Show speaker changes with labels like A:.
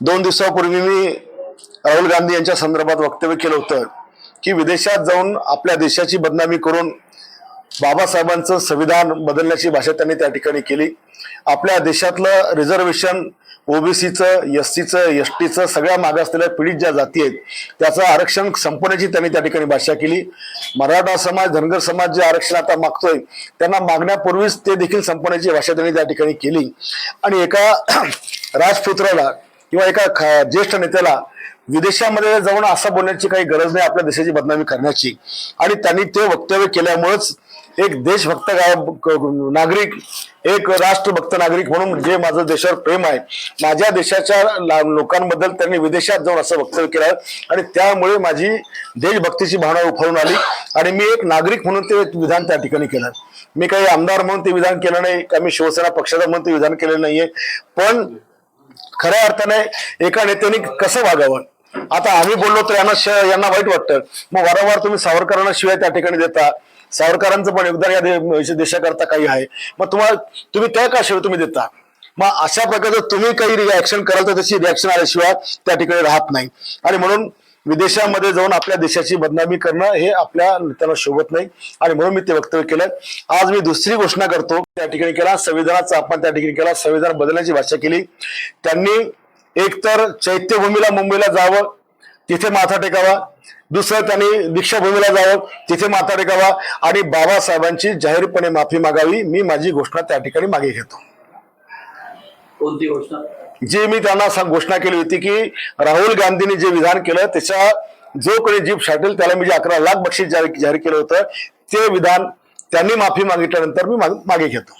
A: दोन दिवसापूर्वी मी राहुल गांधी यांच्या संदर्भात वक्तव्य केलं होतं की विदेशात जाऊन आपल्या देशाची बदनामी करून बाबासाहेबांचं संविधान बदलण्याची भाषा त्यांनी त्या ठिकाणी केली. आपल्या देशातलं रिझर्वेशन ओबीसीचं एस सीचं एस टीचं सगळ्या मागासलेल्या पीडित ज्या जाती आहेत त्याचं आरक्षण संपवण्याची त्यांनी त्या ठिकाणी भाषा केली. मराठा समाज धनगर समाज जे आरक्षण आता मागतोय त्यांना मागण्यापूर्वीच ते देखील संपवण्याची भाषा त्यांनी त्या ठिकाणी केली. आणि एका राजपुत्राला किंवा एका खा ज्येष्ठ नेत्याला विदेशामध्ये जाऊन असं बोलण्याची काही गरज नाही आपल्या देशाची बदनामी करण्याची. आणि त्यांनी ते वक्तव्य केल्यामुळेच एक देशभक्त गा- नागरिक एक राष्ट्रभक्त नागरिक म्हणून जे माझं देशावर प्रेम आहे माझ्या देशाच्या ला- लोकांबद्दल त्यांनी विदेशात जाऊन असं वक्तव्य केलं आणि त्यामुळे माझी देशभक्तीची भावना उफाळून आली आणि मी एक नागरिक म्हणून ते विधान त्या ठिकाणी केलं. मी काही आमदार म्हणून ते विधान केलं नाही का मी शिवसेना पक्षाचा म्हणून ते विधान केलेलं नाहीये. पण खऱ्या अर्थाने एका नेत्याने कसं वागावं? आता आम्ही बोललो तर यांना श- यांना वाईट वाटतं. मग वारंवार तुम्ही सावरकरांना शिवाय त्या ठिकाणी देता. सावरकरांचं पण योगदान या देशाकरता काही आहे. मग तुम्हाला तुम्ही त्या का शिवाय तुम्ही देता. मग अशा प्रकारचं तुम्ही काही रिॲक्शन कराल तर तशी रिॲक्शन आल्याशिवाय त्या ठिकाणी राहत नाही. आणि म्हणून विदेशामध्ये जाऊन आपल्या देशाची बदनामी करणं हे आपल्या नेत्याला शोभत नाही. आणि म्हणून मी ते वक्तव्य केलं आज मी दुसरी घोषणा करतो. त्या ठिकाणी केला संविधानाचा अपमान त्या ठिकाणी केला. संविधान बदलण्याची भाषा केली. त्यांनी एकतर चैत्यभूमीला मुंबईला जावं तिथे माथा टेकावा. दुसरं त्यांनी दीक्षाभूमीला जावं तिथे माथा टेकावा. आणि बाबासाहेबांची जाहीरपणे माफी मागावी. मी माझी घोषणा त्या ठिकाणी मागे घेतो.
B: कोणती घोषणा?
A: जे मी त्यांना सांग- घोषणा केली होती की राहुल गांधींनी जे विधान केलं त्याच्या जो कोणी जीप साठेल त्याला मी जे अकरा लाख बक्षीस जाहीर जाहीर केलं होतं ते विधान त्यांनी माफी मागितल्यानंतर मी माग- मागे घेतो.